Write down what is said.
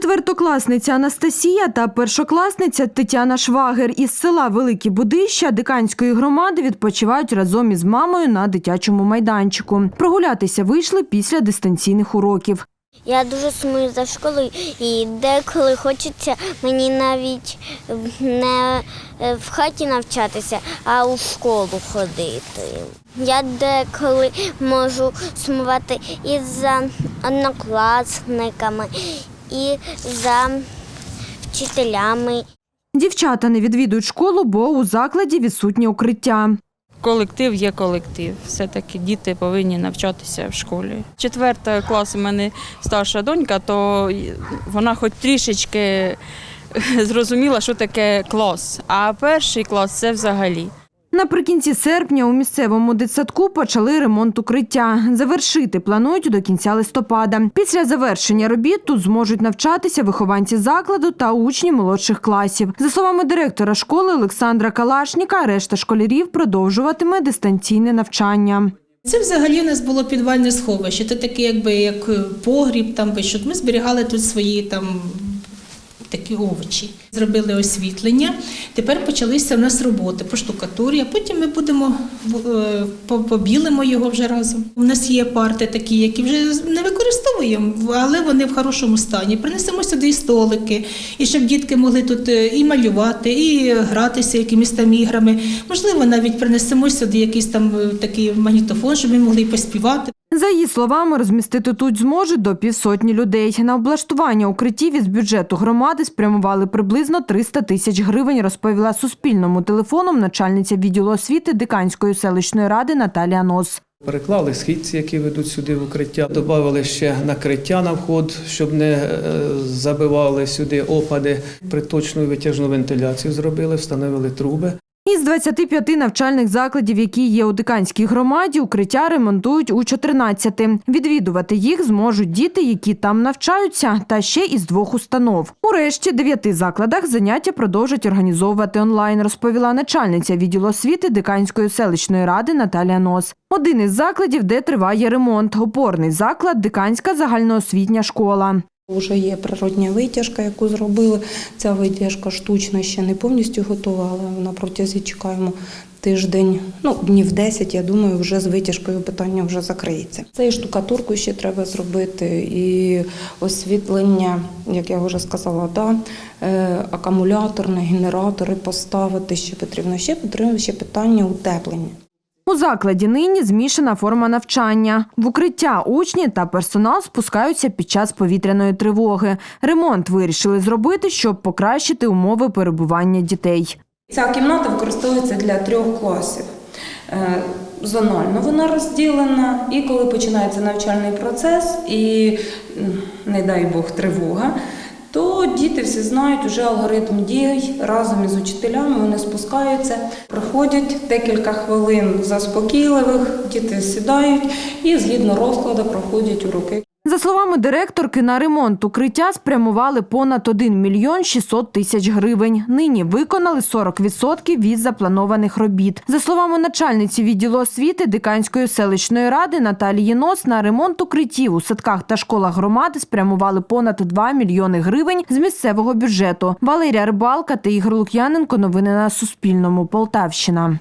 Четвертокласниця Анастасія та першокласниця Тетяна Швагер із села Великі Будища Диканської громади відпочивають разом із мамою на дитячому майданчику. Прогулятися вийшли після дистанційних уроків. Я дуже сумую за школою і деколи хочеться мені навіть не е, в хаті навчатися, а у школу ходити. Я деколи можу сумувати і за однокласниками, і за вчителями. Дівчата не відвідують школу, бо у закладі відсутнє укриття. Колектив є колектив. Все-таки діти повинні навчатися в школі. Четверта клас у мене старша донька, то вона хоч трішечки зрозуміла, що таке клас. А перший клас це взагалі. Наприкінці серпня у місцевому дитсадку почали ремонт укриття. Завершити планують до кінця листопада. Після завершення робіт тут зможуть навчатися вихованці закладу та учні молодших класів. За словами директора школи Олександра Калашніка, решта школярів продовжуватиме дистанційне навчання. Це взагалі у нас було підвальне сховище. Це таке, якби як погріб, там щоб ми зберігали тут свої там такі овочі. Зробили освітлення. Тепер почалися в нас роботи по штукатурі, а потім ми будемо е, побілимо його вже разом. У нас є парти такі, які вже не використовуємо, але вони в хорошому стані. Принесемо сюди і столики, і щоб дітки могли тут е, і малювати, і гратися якимись там іграми. Можливо, навіть принесемо сюди якийсь там е, такий магнітофон, щоб ми могли поспівати. За її словами, розмістити тут зможуть до півсотні людей. На облаштування укриттів із бюджету громади спрямували приблизно 300 тисяч гривень, розповіла Суспільному телефоном начальниця відділу освіти Диканської селищної ради Наталія Нос. Переклали східці, які ведуть сюди в укриття. Добавили ще накриття на вход, щоб не е, забивали сюди опади. Приточну витяжну вентиляцію зробили, встановили труби. Із 25 навчальних закладів, які є у Диканській громаді, укриття ремонтують у 14. Відвідувати їх зможуть діти, які там навчаються, та ще із двох установ. У решті дев'яти закладах заняття продовжать організовувати онлайн, розповіла начальниця відділу освіти Диканської селищної ради Наталія Нос. Один із закладів, де триває ремонт, опорний заклад Диканська загальноосвітня школа. Уже є природня витяжка, яку зробили. Ця витяжка штучна ще не повністю готова, але на протязі чекаємо тиждень, ну днів 10, я думаю, вже з витяжкою питання вже закриється. Це і штукатурку ще треба зробити, і освітлення, як я вже сказала, да, е, акумуляторне, генератори поставити ще потрібно. Ще потрібно ще питання утеплення. У закладі нині змішана форма навчання. В укриття учні та персонал спускаються під час повітряної тривоги. Ремонт вирішили зробити, щоб покращити умови перебування дітей. Ця кімната використовується для трьох класів. Е, Зонально вона розділена, і коли починається навчальний процес, і не дай Бог тривога, то діти всі знають уже алгоритм дій разом із учителями. Вони спускаються, проходять декілька хвилин заспокійливих, діти сідають і згідно розкладу проходять уроки. За словами директорки, на ремонт укриття спрямували понад 1 мільйон 600 тисяч гривень. Нині виконали 40% від запланованих робіт. За словами начальниці відділу освіти Диканської селищної ради Наталії Нос, на ремонт укриттів у садках та школах громади спрямували понад 2 мільйони гривень з місцевого бюджету. Валерія Рибалка та Ігор Лук'яненко. Новини на Суспільному. Полтавщина.